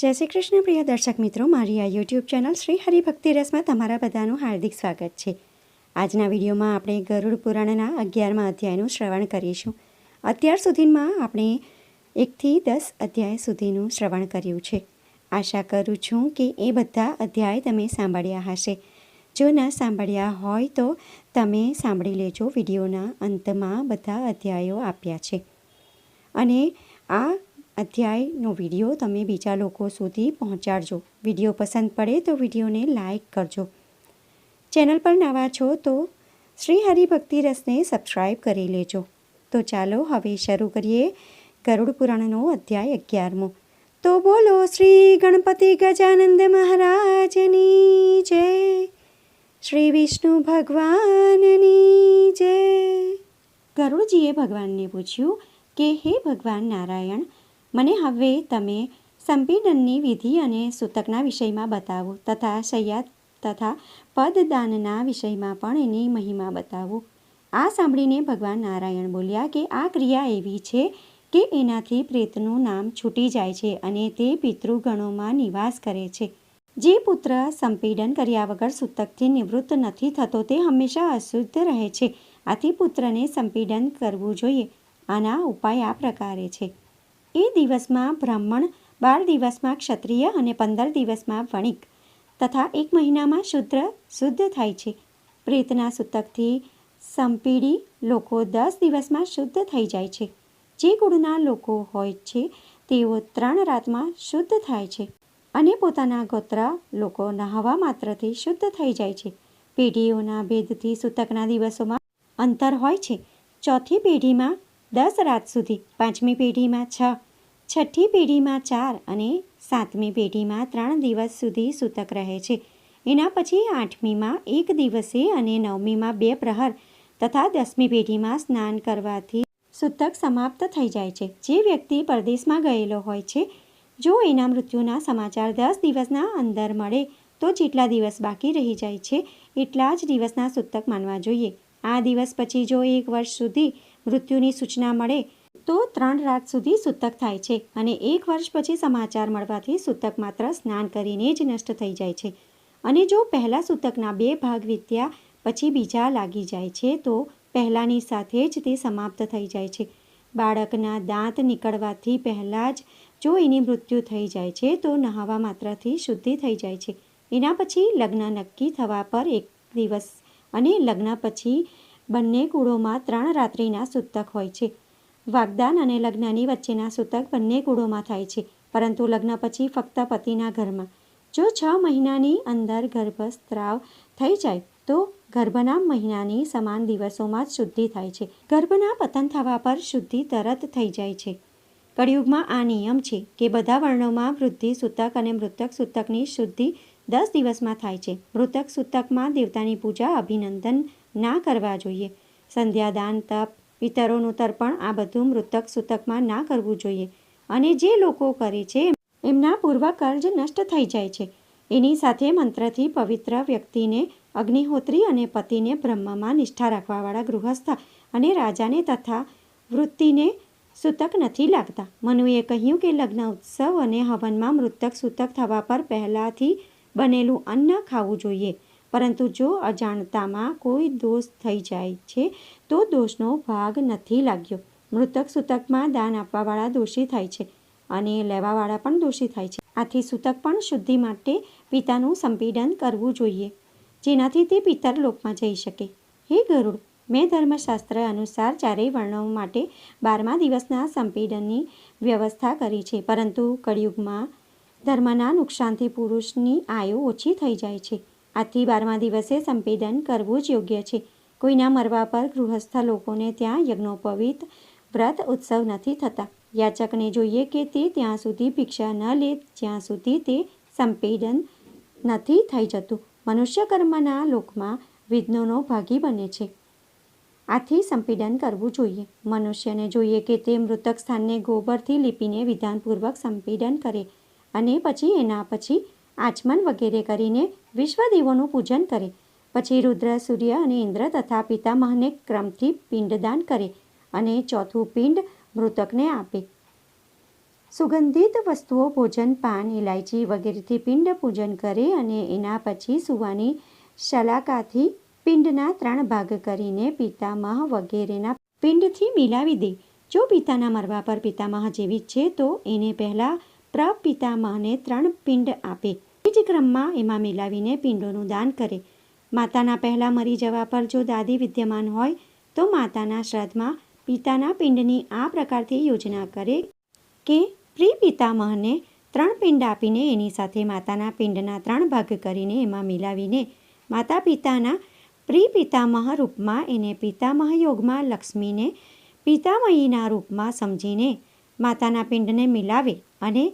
જય શ્રી કૃષ્ણ પ્રિય દર્શક મિત્રો, મારી આ યુટ્યુબ ચેનલ શ્રી હરિભક્તિ રસમાં તમારા બધાનું હાર્દિક સ્વાગત છે. આજના વિડીયોમાં આપણે ગરુડ પુરાણના અગિયારમાં અધ્યાયનું શ્રવણ કરીશું. અત્યાર સુધીમાં આપણે એકથી દસ અધ્યાય સુધીનું શ્રવણ કર્યું છે. આશા કરું છું કે એ બધા અધ્યાય તમે સાંભળ્યા હશે. જો ન સાંભળ્યા હોય તો તમે સાંભળી લેજો વિડીયોના અંતમાં બધા અધ્યાયો આપ્યા છે. અને આ અધ્યાયનો વીડિયો તમે બીજા લોકો સુધી પહોંચાડજો. વીડિયો પસંદ પડે તો વિડીયોને લાઇક કરજો. ચેનલ પર નવા છો તો શ્રી હરિભક્તિ રસને સબસ્ક્રાઈબ કરી લેજો. તો ચાલો હવે શરૂ કરીએ ગરુડ પુરાણનો અધ્યાય અગિયારમો. તો બોલો શ્રી ગણપતિ ગજાનંદ મહારાજની જય. શ્રી વિષ્ણુ ભગવાનની જય. ગરુડજીએ ભગવાનને પૂછ્યું કે, હે ભગવાન નારાયણ મને હવે તમે સંપીડનની વિધિ અને સૂતકના વિષયમાં બતાવો તથા શૈયા તથા પદદાનના વિષયમાં પણ એની મહિમા બતાવો. આ સાંભળીને ભગવાન નારાયણ બોલ્યા કે આ ક્રિયા એવી છે કે એનાથી પ્રેતનું નામ છૂટી જાય છે અને તે પિતૃગણોમાં નિવાસ કરે છે. જે પુત્ર સંપીડન કર્યા વગર સૂતકથી નિવૃત્ત નથી થતો તે હંમેશા અશુદ્ધ રહે છે. આથી પુત્રને સંપીડન કરવું જોઈએ. આના ઉપાય આ પ્રકારે છે. એ દિવસમાં બ્રાહ્મણ, બાર દિવસમાં ક્ષત્રિય અને પંદર દિવસમાં વણિક તથા એક મહિનામાં શુદ્ર, શુદ્ધ થાય છે. પ્રેતના સૂતકથી સંપીડી લોકો દસ દિવસમાં શુદ્ધ થઈ જાય છે. જે કુળના લોકો હોય છે, તેઓ ત્રણ રાતમાં શુદ્ધ થાય છે અને પોતાના ગોત્ર લોકો નહાવા માત્રથી શુદ્ધ થઈ જાય છે. પેઢીઓના ભેદથી સૂતકના દિવસોમાં અંતર હોય છે. ચોથી પેઢીમાં દસ રાત સુધી પાંચમી પેઢીમાં છ, છઠ્ઠી પેઢીમાં ચાર અને સાતમી પેઢીમાં ત્રણ દિવસ સુધી સૂતક રહે છે. એના પછી આઠમીમાં એક દિવસે અને નવમીમાં બે પ્રહર તથા દસમી પેઢીમાં સ્નાન કરવાથી સૂતક સમાપ્ત થઈ જાય છે. જે વ્યક્તિ પરદેશમાં ગયેલો હોય છે, જો એના મૃત્યુના સમાચાર દસ દિવસના અંદર મળે, તો જેટલા દિવસ બાકી રહી જાય છે, એટલા જ દિવસના સૂતક માનવા જોઈએ. આ દિવસ પછી જો એક વર્ષ સુધી મૃત્યુની સૂચના મળે તો ત્રણ રાત સુધી સૂતક થાય છે અને એક વર્ષ પછી સમાચાર મળવાથી સૂતક માત્ર સ્નાન કરીને જ નષ્ટ થઈ જાય છે. અને જો પહેલાં સૂતકના બે ભાગ વીત્યા પછી બીજા લાગી જાય છે તો પહેલાંની સાથે જ તે સમાપ્ત થઈ જાય છે. બાળકના દાંત નીકળવાથી પહેલાં જ જો એની મૃત્યુ થઈ જાય છે તો નહાવા માત્રથી શુદ્ધિ થઈ જાય છે. એના પછી લગ્ન નક્કી થવા પર એક દિવસ અને લગ્ન પછી બંને કુળોમાં ત્રણ રાત્રિના સૂતક હોય છે. વાગદાન અને લગ્નની વચ્ચેના સૂતક બંને કુળોમાં થાય છે, પરંતુ લગ્ન પછી ફક્ત પતિના ઘરમાં. જો છ મહિનાની અંદર ગર્ભસ્ત્રાવ થઈ જાય, તો ગર્ભના મહિનાની સમાન દિવસોમાં જ શુદ્ધિ થાય છે. ગર્ભના પતન થવા પર શુદ્ધિ તરત થઈ જાય છે. કળિયુગમાં આ નિયમ છે કે બધા વર્ણોમાં વૃદ્ધિ સૂતક અને મૃતક સૂતકની શુદ્ધિ દસ દિવસમાં થાય છે. મૃતક સૂતકમાં દેવતાની પૂજા, અભિનંદન ના કરવા જોઈએ. સંધ્યાદાન, તપ, પિતરોનું તર્પણ આ બધું મૃતક સૂતકમાં ના કરવું જોઈએ. અને જે લોકો કરે છે, એમના પૂર્વ કર્જ નષ્ટ થઈ જાય છે. એની સાથે મંત્રથી પવિત્ર વ્યક્તિને, અગ્નિહોત્રી અને પતિને બ્રહ્મમાં નિષ્ઠા રાખવાવાળા ગૃહસ્થ અને રાજાને તથા વૃત્તિને સૂતક નથી લાગતા. મનુએ કહ્યું કે લગ્ન ઉત્સવ અને હવનમાં મૃતક સૂતક થવા પર પહેલાંથી બનેલું અન્ન ખાવું જોઈએ. પરંતુ જો અજાણતામાં કોઈ દોષ થઈ જાય છે, તો દોષનો ભાગ નથી લાગ્યો. મૃતક સૂતકમાં દાન આપવાવાળા દોષી થાય છે અને લેવાવાળા પણ દોષી થાય છે. આથી સૂતક પણ શુદ્ધિ માટે પિતાનું સંપીડન કરવું જોઈએ, જેનાથી તે પિતર લોકમાં જઈ શકે. હે ગરુડ, મેં ધર્મશાસ્ત્ર અનુસાર ચારેય વર્ણો માટે બારમા દિવસના સંપીડનની વ્યવસ્થા કરી છે, પરંતુ કળિયુગમાં ધર્મના નુકસાનથી પુરુષની આયુ ઓછી થઈ જાય છે. આથી બારમા દિવસે સંપેદન કરવું જ યોગ્ય છે. કોઈના મરવા પર ગૃહસ્થ લોકોને ત્યાં યજ્ઞોપવિત વ્રત ઉત્સવ નથી થતા. યાચકને જોઈએ કે તે ત્યાં સુધી ભિક્ષા ન લે, જ્યાં સુધી તે સંપેદન નથી થઈ જતું. મનુષ્ય કર્મના લોકમાં વિઘ્નોનો ભાગી બને છે. આથી સંપીડન કરવું જોઈએ. મનુષ્યને જોઈએ કે તે મૃતક સ્થાનને ગોબરથી લીપીને વિધાનપૂર્વક સંપીડન કરે અને પછી એના પછી આચમન વગેરે કરીને વિશ્વદેવોનું પૂજન કરે. પછી રુદ્ર, સૂર્ય અને ઇન્દ્ર તથા પિતામહને ક્રમથી પિંડદાન કરે અને ચોથું પિંડ મૃતકને આપે. સુગંધિત વસ્તુઓ, ભોજન, પાન ઇલાયચી વગેરેથી પિંડ પૂજન કરે અને એના પછી સુવાની શલાકાથી પિંડના ત્રણ ભાગ કરીને પિતામહ વગેરેના પિંડથી મિલાવી દે. જો પિતાના મરવા પર પિતામહ જેવી છે, તો એને પહેલાં પ્રપિતામહને ત્રણ પિંડ આપે. જ ક્રમમાં એમાં મિલાવીને પિંડોનું દાન કરે. માતાના પહેલાં મરી જવા પર જો દાદી વિદ્યમાન હોય, તો માતાના શ્રાદ્ધમાં પિતાના પિંડની આ પ્રકારથી યોજના કરે કે પ્રી પિતામહને ત્રણ પિંડ આપીને એની સાથે માતાના પિંડના ત્રણ ભાગ કરીને એમાં મિલાવીને માતા પિતાના પ્રી પિતામહ રૂપમાં એને પિતામહ યોગમાં લક્ષ્મીને પિતામહીના રૂપમાં સમજીને માતાના પિંડને મિલાવે અને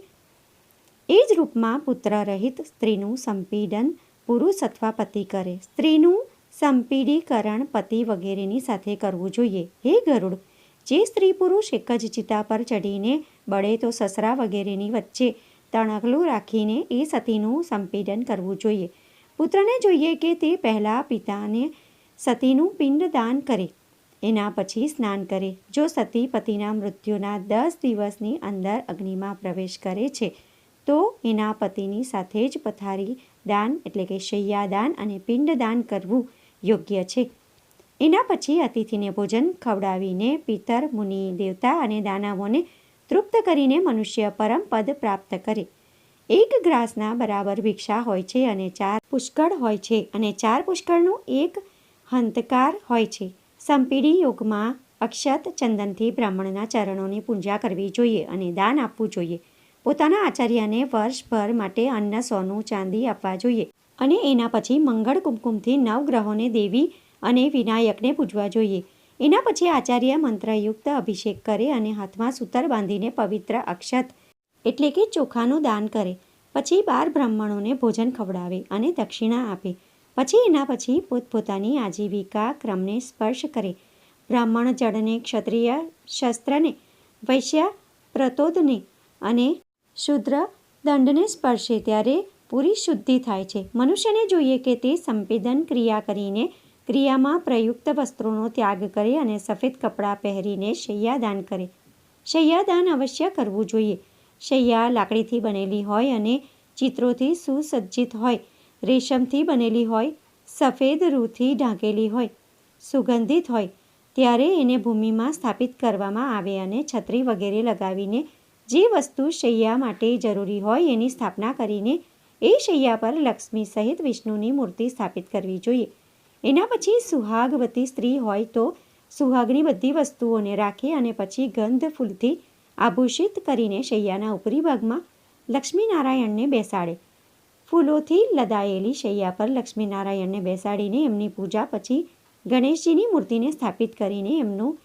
એ જ રૂપમાં પુત્ર રહિત સ્ત્રીનું સંપીડન પુરુષ અથવા પતિ કરે. સ્ત્રીનું સંપીડીકરણ પતિ વગેરેની સાથે કરવું જોઈએ. હે ગરુડ, જે સ્ત્રી પુરુષ એક જ ચિતા પર ચડીને બળે તો સસરા વગેરેની વચ્ચે તણકલું રાખીને એ સતીનું સંપીડન કરવું જોઈએ. પુત્રને જોઈએ કે તે પહેલાં પિતાને સતીનું પિંડ દાન કરે. એના પછી સ્નાન કરે. જો સતી પતિના મૃત્યુના દસ દિવસની અંદર અગ્નિમાં પ્રવેશ કરે છે તો એના પતિની સાથે જ પથારી દાન એટલે કે શૈયાદાન અને પિંડદાન કરવું યોગ્ય છે. એના પછી અતિથિને ભોજન ખવડાવીને પિતર, મુનિ, દેવતા અને દાનવોને તૃપ્ત કરીને મનુષ્ય પરમ પદ પ્રાપ્ત કરે. એક ગ્રાસના બરાબર ભિક્ષા હોય છે અને ચાર પુષ્કળ હોય છે અને ચાર પુષ્કળનું એક હંતકાર હોય છે. સંપીડી યોગમાં અક્ષત ચંદનથી બ્રાહ્મણના ચરણોની પૂજા કરવી જોઈએ અને દાન આપવું જોઈએ. પોતાના આચાર્યને વર્ષભર માટે અન્ન, સોનું, ચાંદી આપવા જોઈએ અને એના પછી મંગળ કુમકુમથી નવગ્રહોને દેવી અને વિનાયકને પૂજવા જોઈએ. એના પછી આચાર્ય મંત્રયુક્ત અભિષેક કરે અને હાથમાં સૂતર બાંધીને પવિત્ર અક્ષત એટલે કે ચોખાનું દાન કરે. પછી બાર બ્રાહ્મણોને ભોજન ખવડાવે અને દક્ષિણા આપે. પછી એના પછી પોતપોતાની આજીવિકા ક્રમને સ્પર્શ કરે. બ્રાહ્મણ જળને, ક્ષત્રિય શસ્ત્રને, વૈશ્ય પ્રતોદને અને શુદ્ર દંડને સ્પર્શે ત્યારે પૂરી શુદ્ધિ થાય છે. મનુષ્યને જોઈએ કે તે સંપેદન ક્રિયા કરીને ક્રિયામાં પ્રયુક્ત વસ્ત્રોનો ત્યાગ કરે અને સફેદ કપડાં પહેરીને શૈયાદાન કરે. શૈયાદાન અવશ્ય કરવું જોઈએ. શૈયા લાકડીથી બનેલી હોય અને ચિત્રોથી સુસજ્જિત હોય, રેશમથી બનેલી હોય, સફેદ રૂથી ઢાંકેલી હોય, સુગંધિત હોય, ત્યારે એને ભૂમિમાં સ્થાપિત કરવામાં આવે અને છત્રી વગેરે લગાવીને જે વસ્તુ શૈયા માટે જરૂરી હોય એની સ્થાપના કરીને એ શૈયા પર લક્ષ્મી સહિત વિષ્ણુની મૂર્તિ સ્થાપિત કરવી જોઈએ. એના પછી સુહાગવતી સ્ત્રી હોય તો સુહાગની બધી વસ્તુઓને રાખે અને પછી ગંધ ફૂલથી આભૂષિત કરીને શૈયાના ઉપરી ભાગમાં લક્ષ્મીનારાયણને બેસાડે. ફૂલોથી લદાયેલી શૈયા પર લક્ષ્મીનારાયણને બેસાડીને એમની પૂજા પછી ગણેશજીની મૂર્તિને સ્થાપિત કરીને એમનું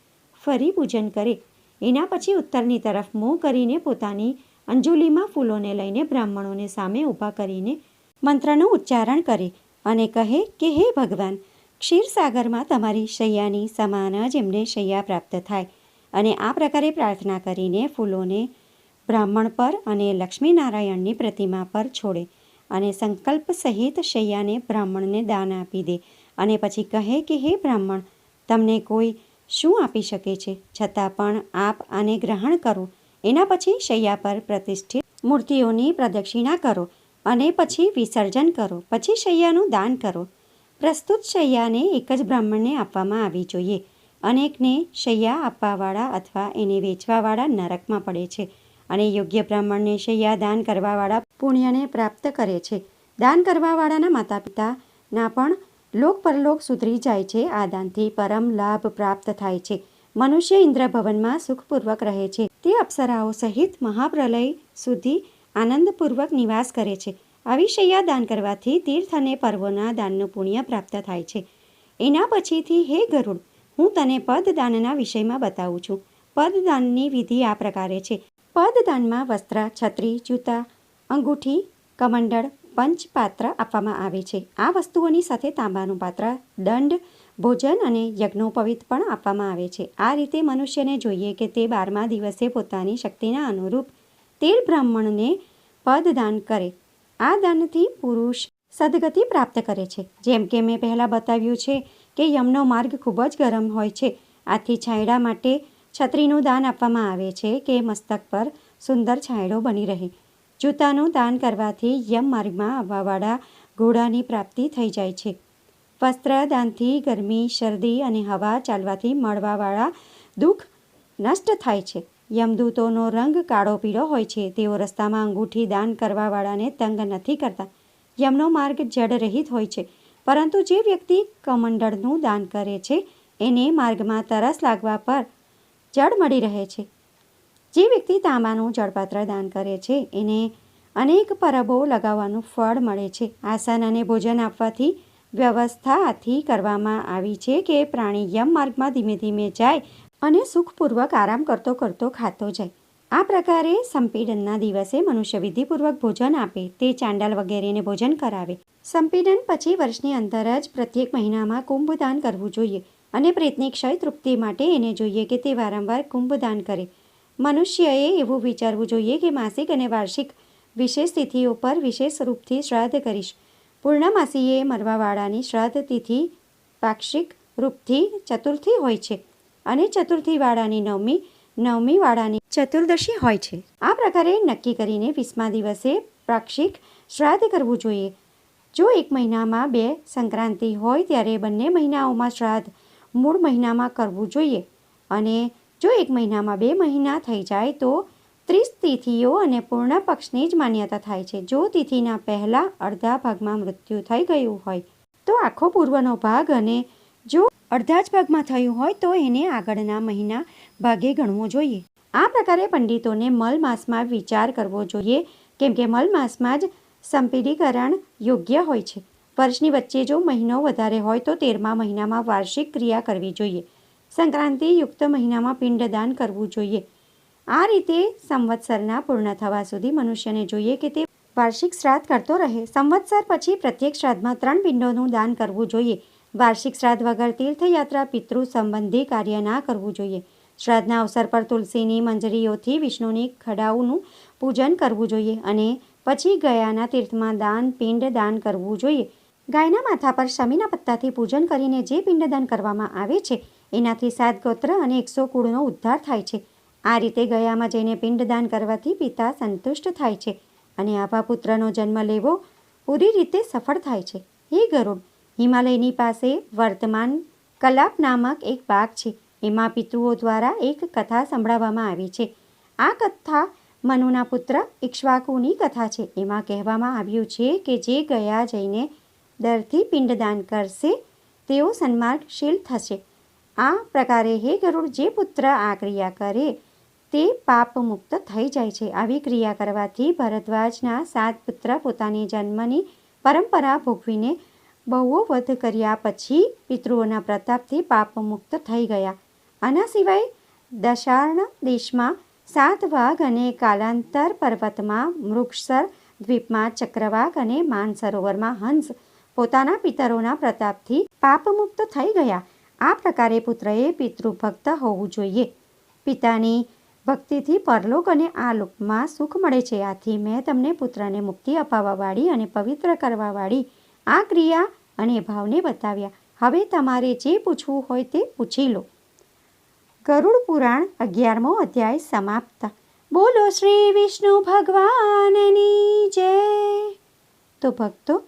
ફરી પૂજન કરે. એના પછી ઉત્તરની તરફ મોં કરીને પોતાની અંજુલીમાં ફૂલોને લઈને બ્રાહ્મણોને સામે ઊભા કરીને મંત્રનું ઉચ્ચારણ કરે અને કહે કે, હે ભગવાન, ક્ષીરસાગરમાં તમારી શૈયાની સમાન જ એમને શૈયા પ્રાપ્ત થાય. અને આ પ્રકારે પ્રાર્થના કરીને ફૂલોને બ્રાહ્મણ પર અને લક્ષ્મીનારાયણની પ્રતિમા પર છોડે અને સંકલ્પ સહિત શૈયાને બ્રાહ્મણને દાન આપી દે અને પછી કહે કે, હે બ્રાહ્મણ, તમને કોઈ શું આપી શકે છે? છતાં પણ આપ આને ગ્રહણ કરો. એના પછી શૈયા પર પ્રતિષ્ઠિત મૂર્તિઓની પ્રદક્ષિણા કરો અને પછી વિસર્જન કરો. પછી શૈયાનું દાન કરો. પ્રસ્તુત શૈયાને એક જ બ્રાહ્મણને આપવામાં આવી જોઈએ. અનેકને શૈયા આપવાવાળા અથવા એને વેચવાવાળા નરકમાં પડે છે અને યોગ્ય બ્રાહ્મણને શૈયા દાન કરવાવાળા પુણ્યને પ્રાપ્ત કરે છે. દાન કરવાવાળાના માતા પિતાના પણ લોક પરલોક સુધરી જાય છે આ દાનથી પરમ લાભ પ્રાપ્ત થાય છે. મનુષ્ય ઇન્દ્રભવનમાં સુખપૂર્વક રહે છે. તે અપ્સરાઓ સહિત મહાપ્રલય સુધી આનંદપૂર્વક નિવાસ કરે છે. આવી શૈયા દાન કરવાથી તીર્થ અને પર્વોના દાનનું પુણ્ય પ્રાપ્ત થાય છે. એના પછીથી હે ગરુડ, હું તને પદદાનના વિષયમાં બતાવું છું. પદદાનની વિધિ આ પ્રકારે છે. પદદાનમાં વસ્ત્ર, છત્રી, જૂતા, અંગૂઠી, કમંડળ પંચપાત્ર આપવામાં આવે છે. આ વસ્તુઓની સાથે તાંબાનું પાત્ર, દંડ, ભોજન અને યજ્ઞોપવિત પણ આપવામાં આવે છે. આ રીતે મનુષ્યને જોઈએ કે તે બારમા દિવસે પોતાની શક્તિના અનુરૂપ તેર બ્રાહ્મણને પદદાન કરે. આ દાનથી પુરુષ સદગતિ પ્રાપ્ત કરે છે. જેમ કે મેં પહેલાં બતાવ્યું છે કે યમનો માર્ગ ખૂબ જ ગરમ હોય છે. આથી છાંયડા માટે છત્રીનું દાન આપવામાં આવે છે કે મસ્તક પર સુંદર છાંયડો બની રહે. જૂતાનું દાન કરવાથી યમ માર્ગમાં આવવાવાળા ઘોડાની પ્રાપ્તિ થઈ જાય છે. વસ્ત્રદાનથી ગરમી, શરદી અને હવા ચાલવાથી મળવાવાળા દુઃખ નષ્ટ થાય છે. યમદૂતોનો રંગ કાળો પીળો હોય છે. તેઓ રસ્તામાં અંગૂઠી દાન કરવાવાળાને તંગ નથી કરતા. યમનો માર્ગ જડરહિત હોય છે. પરંતુ જે વ્યક્તિ કમંડળનું દાન કરે છે, એને માર્ગમાં તરસ લાગવા પર જળ મળી રહે છે. જે વ્યક્તિ તાંબાનું જળપાત્ર દાન કરે છે, એને અનેક પરબો લગાવવાનું ફળ મળે છે. આસન અને ભોજન આપવાથી વ્યવસ્થાથી કરવામાં આવી છે કે પ્રાણી યમ માર્ગમાં ધીમે ધીમે જાય અને સુખપૂર્વક આરામ કરતો કરતો ખાતો જાય. આ પ્રકારે સંપીડનના દિવસે મનુષ્ય વિધિપૂર્વક ભોજન આપે, તે ચાંડાલ વગેરેને ભોજન કરાવે. સંપીડન પછી વર્ષની અંદર જ પ્રત્યેક મહિનામાં કુંભદાન કરવું જોઈએ અને પ્રેતની ક્ષય તૃપ્તિ માટે એને જોઈએ કે તે વારંવાર કુંભદાન કરે. મનુષ્યએ એવું વિચારવું જોઈએ કે માસિક અને વાર્ષિક વિશેષ તિથિઓ પર વિશેષ રૂપથી શ્રાદ્ધ કરીશ. પૂર્ણમાસીએ મરવાવાળાની શ્રાદ્ધ તિથિ પાક્ષિક રૂપથી ચતુર્થી હોય છે અને ચતુર્થીવાળાની નવમી, નવમીવાળાની ચતુર્દશી હોય છે. આ પ્રકારે નક્કી કરીને વીસમા દિવસે પાક્ષિક શ્રાદ્ધ કરવું જોઈએ. જો એક મહિનામાં બે સંક્રાંતિ હોય ત્યારે બંને મહિનાઓમાં શ્રાદ્ધ મૂળ મહિનામાં કરવું જોઈએ અને જો એક મહિનામાં બે મહિના થઈ જાય તો ત્રીસ તિથિઓ અને પૂર્ણ પક્ષની જ માન્યતા થાય છે. જો તિથિના પહેલા અડધા ભાગમાં મૃત્યુ થઈ ગયું હોય તો આખો પૂર્વનો ભાગ અને જો અડધા જ ભાગમાં થયું હોય તો એને આગળના મહિના ભાગે ગણવો જોઈએ. આ પ્રકારે પંડિતોને મલ માસમાં વિચાર કરવો જોઈએ, કેમ કે મલ માસમાં જ સંપીડીકરણ યોગ્ય હોય છે. વર્ષની વચ્ચે જો મહિનો વધારે હોય તો તેરમા મહિનામાં વાર્ષિક ક્રિયા કરવી જોઈએ. સંક્રાંતિ યુક્ત મહિનામાં પિંડદાન કરવું જોઈએ. આ રીતે સંવત્સરના પૂર્ણ થવા સુધી મનુષ્યને જોઈએ કે તે વાર્ષિક શ્રાદ્ધ કરતો રહે. સંવત્સર પછી પ્રત્યેક શ્રાદ્ધમાં ત્રણ પિંડોનું દાન કરવું જોઈએ. વાર્ષિક શ્રાદ્ધ વગર તીર્થયાત્રા, પિતૃ સંબંધી કાર્ય ના કરવું જોઈએ. શ્રાદ્ધના અવસર પર તુલસીની મંજરીઓથી વિષ્ણુની ખડાઓનું પૂજન કરવું જોઈએ અને પછી ગયાના તીર્થમાં દાન, પિંડ દાન કરવું જોઈએ. ગાયના માથા પર શમીના પત્તાથી પૂજન કરીને જે પિંડદાન કરવામાં આવે છે એનાથી સાત ગોત્ર અને એકસો કુળનો ઉદ્ધાર થાય છે. આ રીતે ગયામાં જઈને પિંડદાન કરવાથી પિતા સંતુષ્ટ થાય છે અને આભા પુત્રનો જન્મ લેવો પૂરી રીતે સફળ થાય છે. હે ગરુડ, હિમાલયની પાસે વર્તમાન કલાપ નામક એક બાગ છે. એમાં પિતૃઓ દ્વારા એક કથા સંભળાવવામાં આવી છે. આ કથા મનુના પુત્ર ઇક્ષ્વાકુની કથા છે. એમાં કહેવામાં આવ્યું છે કે જે ગયા જઈને દરથી પિંડદાન કરશે, તેઓ સન્માર્ગશીલ થશે. આ પ્રકારે હે ગરુડ જે પુત્ર આ ક્રિયા કરે, તે પાપ મુક્ત થઈ જાય છે. આવી ક્રિયા કરવાથી ભરદ્વાજના સાત પુત્ર પોતાની જન્મની પરંપરા ભોગવીને બહુઓ વધ કર્યા પછી પિતૃઓના પ્રતાપથી પાપ મુક્ત થઈ ગયા. આના સિવાય દશાર્ણ દેશમાં સાત વાઘ અને કાલાંતર પર્વતમાં મૃક્ષર દ્વીપમાં ચક્રવાક અને માનસરોવરમાં હંસ પોતાના પિતરોના પ્રતાપથી પાપમુક્ત થઈ ગયા. આ પ્રકારે પુત્રએ પિતૃભક્ત હોવું જોઈએ. પિતાની ભક્તિથી પરલોક અને આ લોકમાં સુખ મળે છે. આથી મેં તમને પુત્રને મુક્તિ અપાવવાવાળી અને પવિત્ર કરવાવાળી આ ક્રિયા અને ભાવને બતાવ્યા. હવે તમારે જે પૂછવું હોય તે પૂછી લો. ગરુડ પુરાણ અગિયારમો અધ્યાય સમાપ્ત. બોલો શ્રી વિષ્ણુ ભગવાનની જય. તો ભક્તો,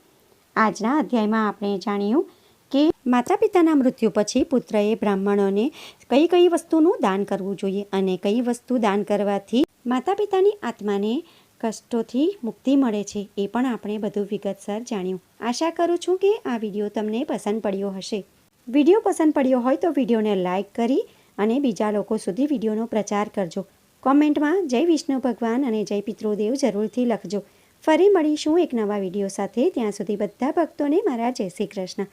આજના અધ્યાયમાં આપણે જાણ્યું કે માતા પિતાના મૃત્યુ પછી પુત્રએ બ્રાહ્મણોને કઈ કઈ વસ્તુનું દાન કરવું જોઈએ અને કઈ વસ્તુ દાન કરવાથી માતા પિતાની આત્માને કષ્ટોથી મુક્તિ મળે છે એ પણ આપણે બધું વિગતસર જાણ્યું. આશા કરું છું કે આ વીડિયો તમને પસંદ પડ્યો હશે. વીડિયો પસંદ પડ્યો હોય તો વિડીયોને લાઇક કરી અને બીજા લોકો સુધી વિડીયોનો પ્રચાર કરજો. કોમેન્ટમાં જય વિષ્ણુ ભગવાન અને જય પિતૃદેવ જરૂરથી લખજો. ફરી મળીશું એક નવા વીડિયો સાથે. ત્યાં સુધી બધા ભક્તોને મારા જય શ્રી કૃષ્ણ.